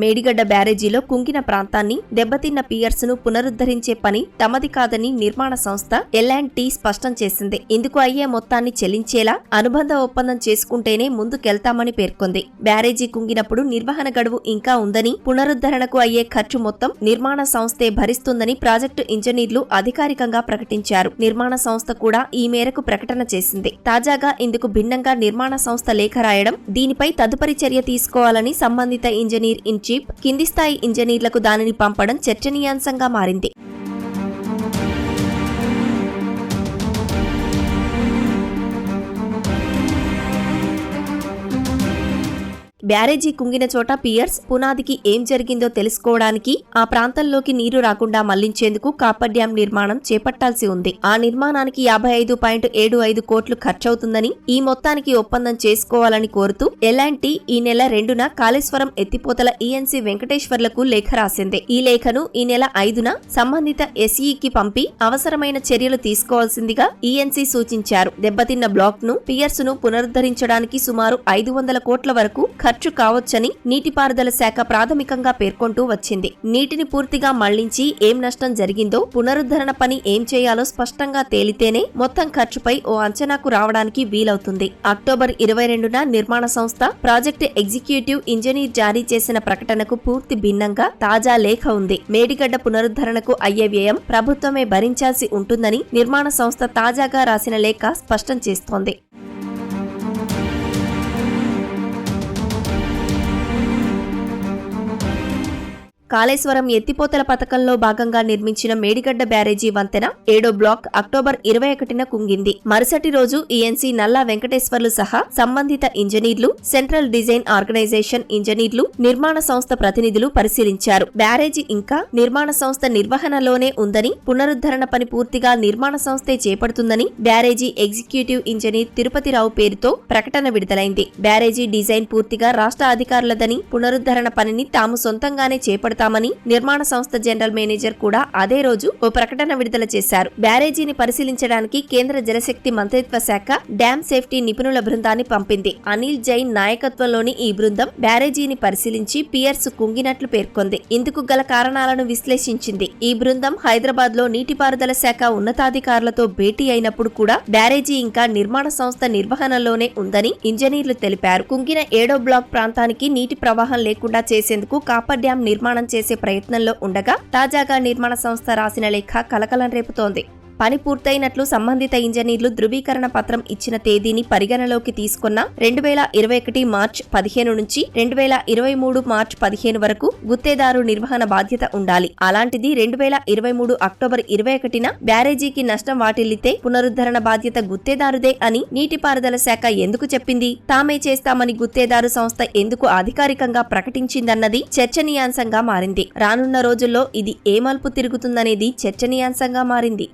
మేడిగడ్డ బ్యారేజీలో కుంగిన ప్రాంతాన్ని దెబ్బతిన్న పియర్స్ను పునరుద్ధరించే పని తమది కాదని నిర్మాణ సంస్థ ఎల్ అండ్ టీ స్పష్టం చేసింది. ఇందుకు అయ్యే మొత్తాన్ని చెల్లించేలా అనుబంధ ఒప్పందం చేసుకుంటేనే ముందుకెళ్తామని పేర్కొంది. బ్యారేజీ కుంగినప్పుడు నిర్వహణ గడువు ఇంకా ఉందని పునరుద్ధరణకు అయ్యే ఖర్చు మొత్తం నిర్మాణ సంస్థే భరిస్తుందని ప్రాజెక్టు ఇంజనీర్లు అధికారికంగా ప్రకటించారు. నిర్మాణ సంస్థ కూడా ఈ మేరకు ప్రకటన చేసింది. తాజాగా ఇందుకు భిన్నంగా నిర్మాణ సంస్థ లేఖ రాయడం దీనిపై తదుపరి చర్య తీసుకోవాలని సంబంధిత ఇంజనీర్ ఇన్ జీప్ కింది స్థాయి ఇంజనీర్లకు దానిని పంపడం చర్చనీయాంశంగా మారింది. బ్యారేజీ కుంగిన చోట పియర్స్ పునాదికి ఏం జరిగిందో తెలుసుకోవడానికి ఆ ప్రాంతంలోకి నీరు రాకుండా మళ్ళించేందుకు కాపర్ డ్యాం నిర్మాణం చేపట్టాల్సి ఉంది. ఆ నిర్మాణానికి యాభై ఐదు పాయింట్ ఏడు ఐదు కోట్లు ఖర్చవుతుందని ఈ మొత్తానికి ఒప్పందం చేసుకోవాలని కోరుతూ ఎలాంటి ఈ నెల రెండున కాళేశ్వరం ఎత్తిపోతల ఈఎన్సీ వెంకటేశ్వర్లకు లేఖ రాసింది. ఈ లేఖను ఈ నెల ఐదున సంబంధిత ఎస్ఈకి పంపి అవసరమైన చర్యలు తీసుకోవాల్సిందిగా ఈఎన్సీ సూచించారు. దెబ్బతిన్న బ్లాక్ను పియర్స్ను పునరుద్ధరించడానికి సుమారు ఐదు వందల కోట్ల వరకు ఖర్చు ఖర్చు కావచ్చని నీటిపారుదల శాఖ ప్రాథమికంగా పేర్కొంటూ వచ్చింది. నీటిని పూర్తిగా మళ్ళించి ఏం నష్టం జరిగిందో పునరుద్ధరణ పని ఏం చేయాలో స్పష్టంగా తేలితేనే మొత్తం ఖర్చుపై ఓ అంచనాకు రావడానికి వీలవుతుంది. అక్టోబర్ ఇరవై రెండున నిర్మాణ సంస్థ ప్రాజెక్టు ఎగ్జిక్యూటివ్ ఇంజనీర్ జారీ చేసిన ప్రకటనకు పూర్తి భిన్నంగా తాజా లేఖ ఉంది. మేడిగడ్డ పునరుద్ధరణకు అయ్యే వ్యయం ప్రభుత్వమే భరించాల్సి ఉంటుందని నిర్మాణ సంస్థ తాజాగా రాసిన లేఖ స్పష్టం చేస్తోంది. కాళేశ్వరం ఎత్తిపోతల పథకంలో భాగంగా నిర్మించిన మేడిగడ్డ బ్యారేజీ వంతెన ఏడో బ్లాక్ అక్టోబర్ ఇరవై ఒకటిన కుంగింది. మరుసటి రోజు ఈఎన్సీ నల్లా వెంకటేశ్వర్లు సహా సంబంధిత ఇంజనీర్లు సెంట్రల్ డిజైన్ ఆర్గనైజేషన్ ఇంజనీర్లు నిర్మాణ సంస్థ ప్రతినిధులు పరిశీలించారు. బ్యారేజీ ఇంకా నిర్మాణ సంస్థ నిర్వహణలోనే ఉందని పునరుద్ధరణ పని పూర్తిగా నిర్మాణ సంస్థే చేపడుతుందని బ్యారేజీ ఎగ్జిక్యూటివ్ ఇంజనీర్ తిరుపతిరావు పేరుతో ప్రకటన విడుదలైంది. బ్యారేజీ డిజైన్ పూర్తిగా రాష్ట్ర అధికారులదని పునరుద్ధరణ పనిని తాము సొంతంగానే చేపడతామని నిర్మాణ సంస్థ జనరల్ మేనేజర్ కూడా అదే రోజు ఓ ప్రకటన విడుదల చేశారు. బ్యారేజీని పరిశీలించడానికి కేంద్ర జలశక్తి మంత్రిత్వ శాఖ డ్యామ్ సేఫ్టీ నిపుణుల బృందాన్ని పంపింది. అనిల్ జైన్ నాయకత్వంలోని ఈ బృందం బ్యారేజీని పరిశీలించి పియర్స్ కుంగినట్లు పేర్కొంది. ఇందుకు గల కారణాలను విశ్లేషించింది. ఈ బృందం హైదరాబాద్లో నీటిపారుదల శాఖ ఉన్నతాధికారులతో భేటీ అయినప్పుడు కూడా బ్యారేజీ ఇంకా నిర్మాణ సంస్థ నిర్వహణలోనే ఉందని ఇంజనీర్లు తెలిపారు. కుంగిన ఏడో బ్లాక్ ప్రాంతానికి నీటి ప్రవాహం లేకుండా చేసేందుకు కాపర్ డ్యాం నిర్మాణం చేసే ప్రయత్నంలో ఉండగా తాజాగా నిర్మాణ సంస్థ రాసిన లేఖ కలకలం రేపుతోంది. పని పూర్తయినట్లు సంబంధిత ఇంజనీర్లు ధృవీకరణ పత్రం ఇచ్చిన తేదీని పరిగణలోకి తీసుకున్న రెండు వేల ఇరవై ఒకటి మార్చ్ పదిహేను నుంచి రెండు వేల ఇరవై మూడు మార్చ్ పదిహేను వరకు గుత్తేదారు నిర్వహణ బాధ్యత ఉండాలి. అలాంటిది రెండు వేల ఇరవై మూడు అక్టోబర్ ఇరవై ఒకటిన బ్యారేజీకి నష్టం వాటిల్లితే పునరుద్ధరణ బాధ్యత గుత్తేదారుదే అని నీటిపారుదల శాఖ ఎందుకు చెప్పింది? తామే చేస్తామని గుత్తేదారు సంస్థ ఎందుకు అధికారికంగా ప్రకటించిందన్నది చర్చనీయాంశంగా మారింది. రానున్న రోజుల్లో ఇది ఏ మలుపు తిరుగుతుందనేది చర్చనీయాంశంగా మారింది.